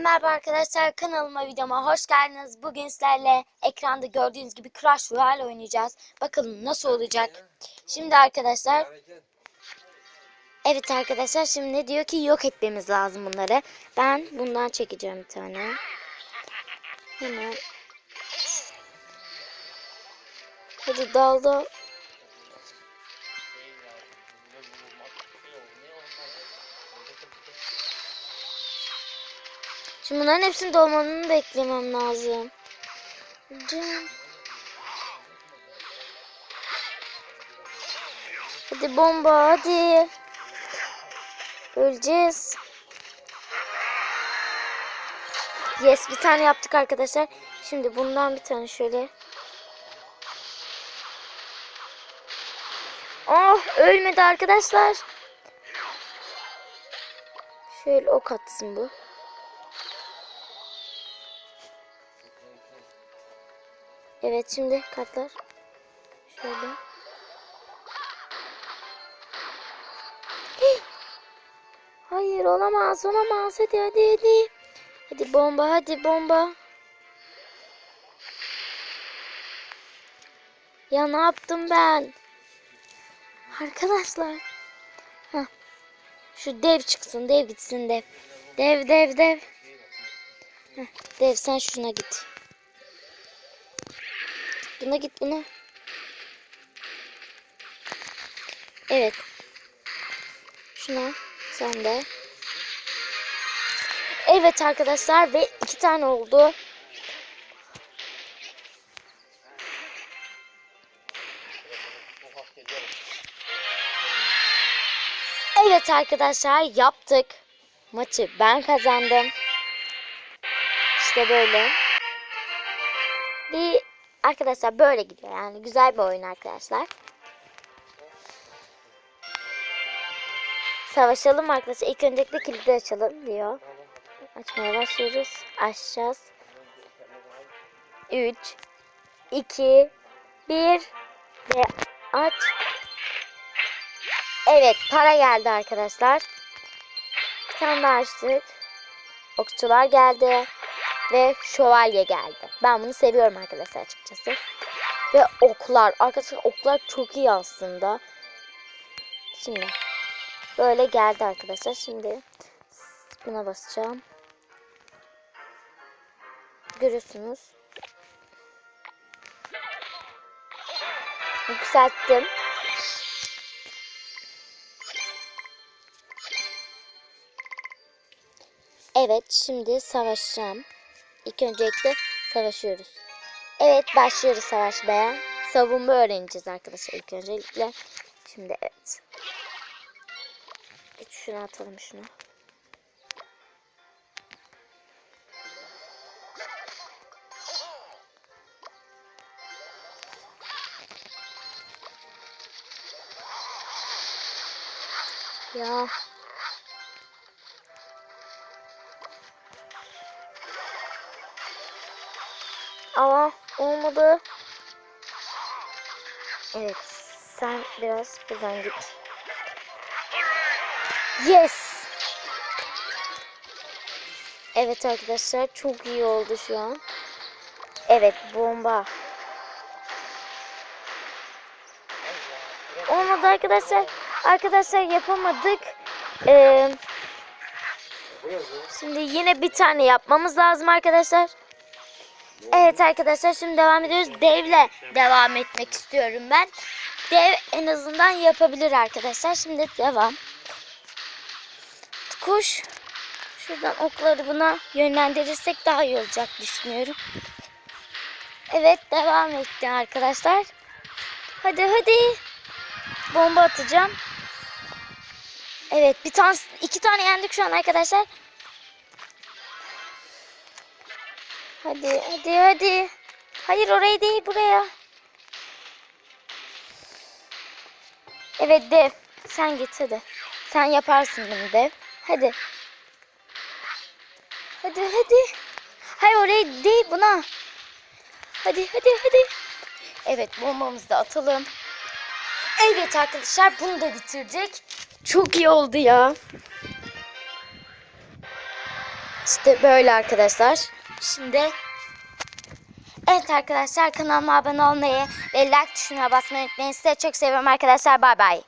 merhaba arkadaşlar kanalıma videoma hoş geldiniz. Bugün sizlerle ekranda gördüğünüz gibi Crash Royale oynayacağız. Bakalım nasıl olacak. Şimdi arkadaşlar evet arkadaşlar şimdi diyor ki yok etmemiz lazım bunları. Ben bundan çekeceğim bir tane. Hemen. Hadi dalda. Şimdi bunların hepsinin dolmanını beklemem lazım. Can. Hadi bomba hadi. Öleceğiz. Yes bir tane yaptık arkadaşlar. Şimdi bundan bir tane şöyle. Oh ölmedi arkadaşlar. Şöyle ok atsın bu. Evet şimdi kartlar. Şöyle. Hayır olamaz olamaz hadi hadi hadi. Hadi bomba hadi bomba. Ya ne yaptım ben? Arkadaşlar. Heh. Şu dev çıksın dev gitsin dev. Dev dev dev. Heh, dev sen şuna git. Buna git buna. Evet. Şuna sen de. Evet arkadaşlar ve iki tane oldu. Evet arkadaşlar yaptık. Maçı ben kazandım. İşte böyle. Bir arkadaşlar böyle gidiyor yani güzel bir oyun arkadaşlar. Savaşalım arkadaşlar. İlk öncelikle kilidi açalım diyor. Açmaya başlıyoruz. Açacağız. 3 2 1 ve aç. Evet para geldi arkadaşlar. Bir tane daha açtık. Okçular geldi. Ve şövalye geldi. Ben bunu seviyorum arkadaşlar açıkçası. Ve oklar. Arkadaşlar oklar çok iyi aslında. Şimdi böyle geldi arkadaşlar. Şimdi buna basacağım. Görüyorsunuz. Yükselttim. Evet şimdi savaşacağım. İlk öncelikle savaşıyoruz. Evet başlıyoruz savaşmaya. Savunma öğreneceğiz arkadaşlar ilk öncelikle. Şimdi evet. Git şunu atalım şunu. Ya Ama olmadı. Evet. Sen biraz buradan git. Yes. Evet arkadaşlar çok iyi oldu şu an. Evet bomba. Olmadı arkadaşlar. Arkadaşlar yapamadık. Ee, şimdi yine bir tane yapmamız lazım arkadaşlar. Evet arkadaşlar şimdi devam ediyoruz. Devle devam etmek istiyorum ben. Dev en azından yapabilir arkadaşlar. Şimdi devam. Kuş. Şuradan okları buna yönlendirirsek daha iyi olacak düşünüyorum. Evet devam etti arkadaşlar. Hadi hadi. Bomba atacağım. Evet bir tane iki tane yendik şu an arkadaşlar. Hadi hadi hadi. Hayır oraya değil buraya. Evet dev. Sen git hadi. Sen yaparsın bunu dev. Hadi. Hadi hadi. Hayır oraya değil buna. Hadi hadi hadi. Evet bombamızı da atalım. Evet arkadaşlar bunu da bitirdik. Çok iyi oldu ya. İşte böyle arkadaşlar. Şimdi Evet arkadaşlar kanalıma abone olmayı ve like tuşuna basmayı unutmayın. Sizi çok seviyorum arkadaşlar. Bay bay.